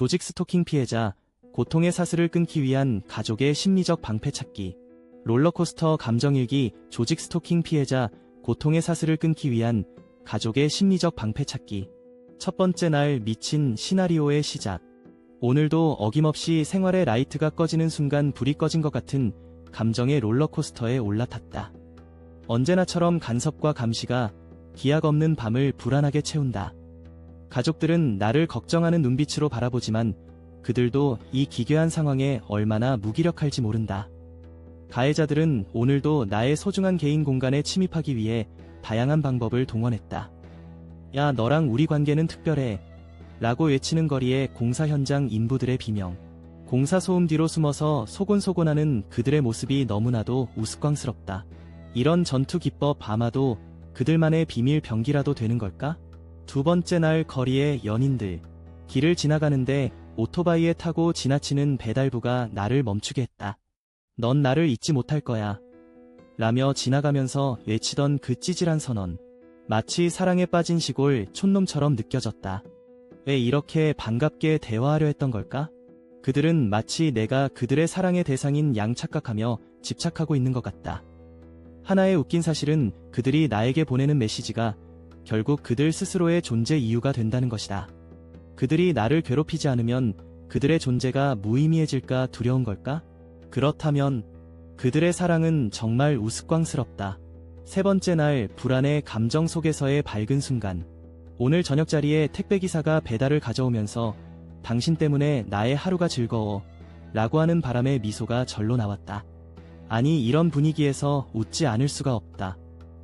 조직 스토킹 피해자, 고통의 사슬을 끊기 위한 가족의 심리적 방패 찾기. 롤러코스터 감정일기, 조직 스토킹 피해자, 고통의 사슬을 끊기 위한 가족의 심리적 방패 찾기. 첫 번째 날 미친 시나리오의 시작. 오늘도 어김없이 생활의 라이트가 꺼지는 순간 불이 꺼진 것 같은 감정의 롤러코스터에 올라탔다. 언제나처럼 간섭과 감시가 기약 없는 밤을 불안하게 채운다. 가족들은 나를 걱정하는 눈빛으로 바라보지만 그들도 이 기괴한 상황에 얼마나 무기력할지 모른다. 가해자들은 오늘도 나의 소중한 개인 공간에 침입하기 위해 다양한 방법을 동원했다. 야, 너랑 우리 관계는 특별해. 라고 외치는 거리에 공사 현장 인부들의 비명. 공사 소음 뒤로 숨어서 소곤소곤하는 그들의 모습이 너무나도 우스꽝스럽다. 이런 전투 기법 아마도 그들만의 비밀 병기라도 되는 걸까? 두 번째 날 거리의 연인들. 길을 지나가는데 오토바이에 타고 지나치는 배달부가 나를 멈추게 했다. 넌 나를 잊지 못할 거야. 라며 지나가면서 외치던 그 찌질한 선언. 마치 사랑에 빠진 시골 촌놈처럼 느껴졌다. 왜 이렇게 반갑게 대화하려 했던 걸까? 그들은 마치 내가 그들의 사랑의 대상인 양 착각하며 집착하고 있는 것 같다. 하나의 웃긴 사실은 그들이 나에게 보내는 메시지가 결국 그들 스스로의 존재 이유가 된다는 것이다. 그들이 나를 괴롭히지 않으면 그들의 존재가 무의미해질까 두려운 걸까? 그렇다면 그들의 사랑은 정말 우스꽝스럽다. 세 번째 날 불안의 감정 속에서의 밝은 순간. 오늘 저녁 자리에 택배기사가 배달을 가져오면서 당신 때문에 나의 하루가 즐거워 라고 하는 바람에 미소가 절로 나왔다. 아니 이런 분위기에서 웃지 않을 수가 없다.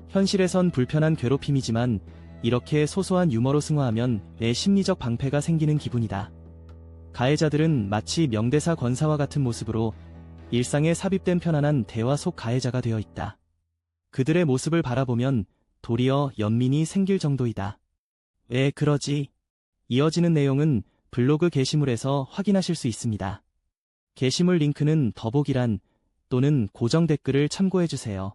현실에선 불편한 괴롭힘이지만 이렇게 소소한 유머로 승화하면 내 심리적 방패가 생기는 기분이다. 가해자들은 마치 명대사 권사와 같은 모습으로 일상에 삽입된 편안한 대화 속 가해자가 되어 있다. 그들의 모습을 바라보면 도리어 연민이 생길 정도이다. 왜 그러지? 이어지는 내용은 블로그 게시물에서 확인하실 수 있습니다. 게시물 링크는 더보기란 또는 고정 댓글을 참고해주세요.